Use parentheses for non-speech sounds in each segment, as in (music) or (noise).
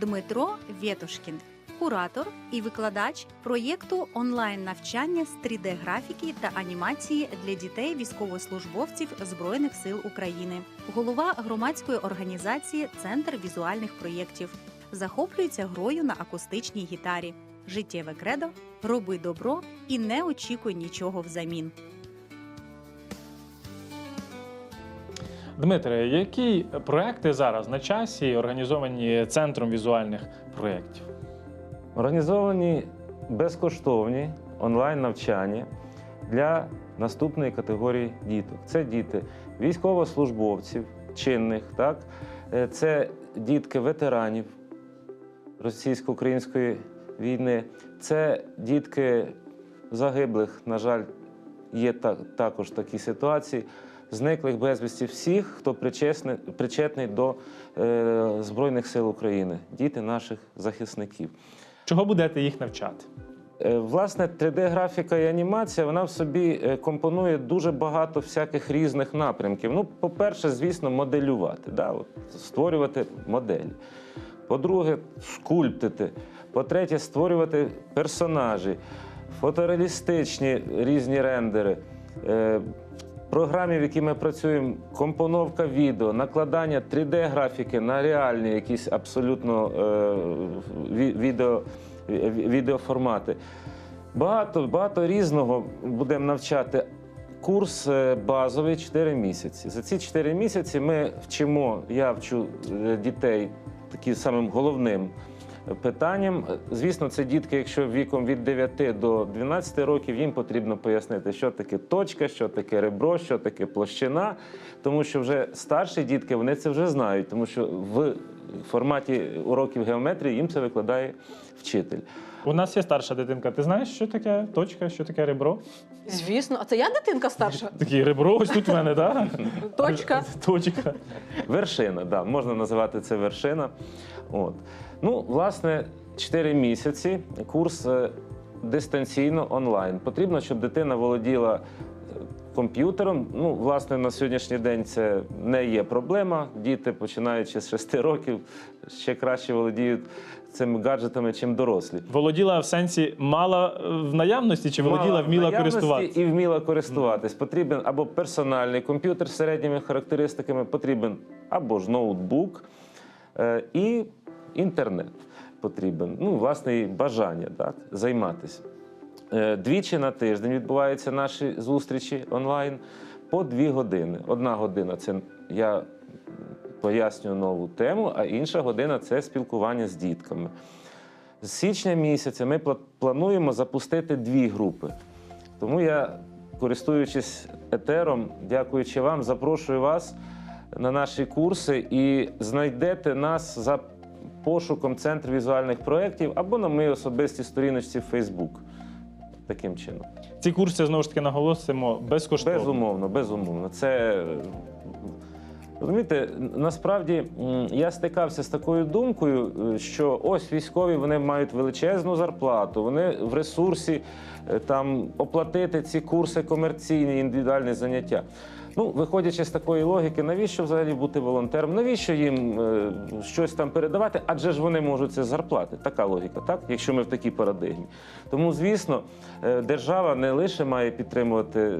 Дмитро Вєтушкін, куратор і викладач проєкту онлайн-навчання з 3D-графіки та анімації для дітей військовослужбовців Збройних сил України, голова громадської організації Центр візуальних проєктів. Захоплюється грою на акустичній гітарі. Життєве кредо роби добро і не очікуй нічого взамін. Дмитре, які проекти зараз на часі організовані центром візуальних проєктів? Організовані безкоштовні онлайн-навчання для наступної категорії діток. Це діти військовослужбовців, чинних, так? Е, це дітки ветеранів російсько-української війни, це дітки загиблих, на жаль, є та- також такі ситуації. Зниклих безвісті всіх, хто причесний, причетний до е, Збройних сил України, діти наших захисників. Чого будете їх навчати? Е, Власне, 3D-графіка і анімація вона в собі е, компонує дуже багато всяких різних напрямків. Ну, по-перше, звісно, моделювати, да? От, створювати моделі. По-друге, скульптити. По-третє, створювати персонажі, фотореалістичні різні рендери. Програмі, в якій ми працюємо, компоновка відео, накладання 3D-графіки на реальні якісь абсолютно е, відео, ві- відеоформати. Багато, багато різного будемо навчати. Курс е, базовий 4 місяці. За ці 4 місяці ми вчимо, я вчу е, дітей таким самим головним питанням. Звісно, це дітки, якщо віком від 9 до 12 років, їм потрібно пояснити, що таке точка, що таке ребро, що таке площина. Тому що вже старші дітки вони це вже знають, тому що в форматі уроків геометрії їм це викладає вчитель. У нас є старша дитинка. Ти знаєш, що таке точка, що таке ребро? Звісно, а це я дитинка старша? (laughs) Такі ребро, ось тут в мене, так? Точка. (laughs) Точка. Вершина, да, можна називати це вершина. От. Ну, власне, 4 місяці курс е, дистанційно онлайн. Потрібно, щоб дитина володіла комп'ютером. Ну, власне, на сьогоднішній день це не є проблема. Діти, починаючи з 6 років, ще краще володіють цими гаджетами, чим дорослі. Володіла в сенсі мала в наявності чи володіла, Мала вміла користуватися? І вміла користуватись. Потрібен або персональний комп'ютер з середніми характеристиками, потрібен або ж ноутбук е, і інтернет потрібен. Ну, власне, і бажання так, займатися. Е, Двічі на тиждень відбуваються наші зустрічі онлайн по дві години. Одна година це я пояснюю нову тему, а інша година це спілкування з дітками. З січня місяця ми плануємо запустити дві групи. Тому я, користуючись етером, дякуючи вам, запрошую вас на наші курси і знайдете нас за пошуком Центр візуальних проєктів або на моїй особистій сторіночці в Facebook. Таким чином. Ці курси знову ж таки наголосимо безкоштовно. Безумовно, безумовно. Це розумієте, насправді я стикався з такою думкою, е, що ось військові вони мають величезну зарплату, вони в ресурсі е, там оплатити ці курси комерційні, індивідуальні заняття. Ну, виходячи з такої логіки, навіщо взагалі бути волонтером? Навіщо їм е, щось там передавати? Адже ж вони можуть це зарплати. Така логіка, так? Якщо ми в такій парадигмі. Тому, звісно, е, держава не лише має підтримувати е,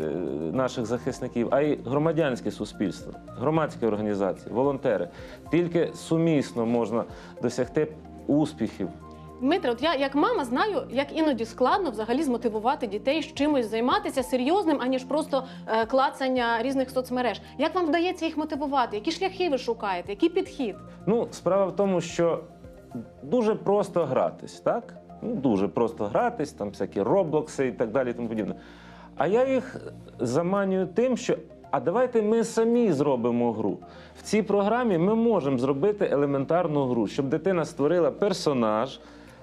наших захисників, а й громадянське суспільство, громадські організації, волонтери. Тільки сумісно можна досягти успіхів. Дмитре, от я як мама знаю, як іноді складно взагалі змотивувати дітей з чимось займатися серйозним, аніж просто е, клацання різних соцмереж. Як вам вдається їх мотивувати? Які шляхи ви шукаєте? Який підхід? Ну, справа в тому, що дуже просто гратись, так? Ну, дуже просто гратись, там всякі роблокси і так далі, і тому подібне. А я їх заманюю тим, що а давайте ми самі зробимо гру. В цій програмі ми можемо зробити елементарну гру, щоб дитина створила персонаж.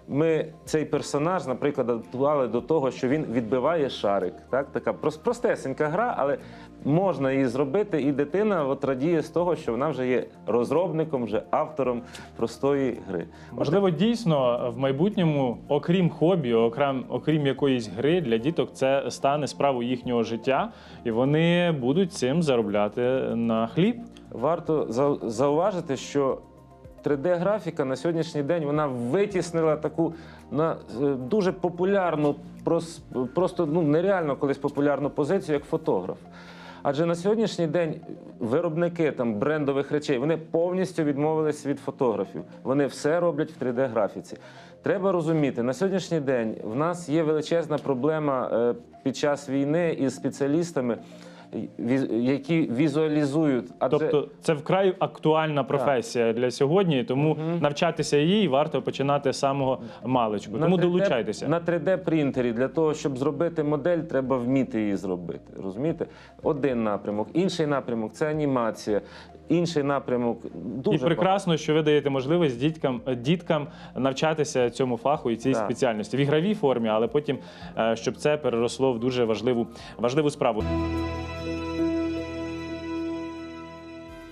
Ми цей персонаж, наприклад, адаптували до того, що він відбиває шарик. Так? Така прос- простесенька гра, але можна її зробити, і дитина от радіє з того, що вона вже є розробником, вже автором простої гри. Можливо, дійсно в майбутньому, окрім хобі, окрім, окрім якоїсь гри для діток, це стане справою їхнього життя, і вони будуть цим заробляти на хліб. Варто зауважити, що 3D-графіка на сьогоднішній день вона витіснила таку на е, дуже популярну, просто ну нереально колись популярну позицію як фотограф. Адже на сьогоднішній день виробники там брендових речей вони повністю відмовились від фотографів. Вони все роблять в 3D-графіці. Треба розуміти, на сьогоднішній день в нас є величезна проблема е, під час війни із спеціалістами, які візуалізують. Адже Тобто це вкрай актуальна професія для сьогодні, тому навчатися їй варто починати з самого маличку. Тому 3D долучайтеся. На 3D принтері для того, щоб зробити модель, треба вміти її зробити. Розумієте? Один напрямок, інший напрямок це анімація, інший напрямок дуже і прекрасно, що ви даєте можливість діткам, діткам навчатися цьому фаху і цій Так. спеціальності в ігровій формі, але потім, е, щоб це переросло в дуже важливу, важливу справу.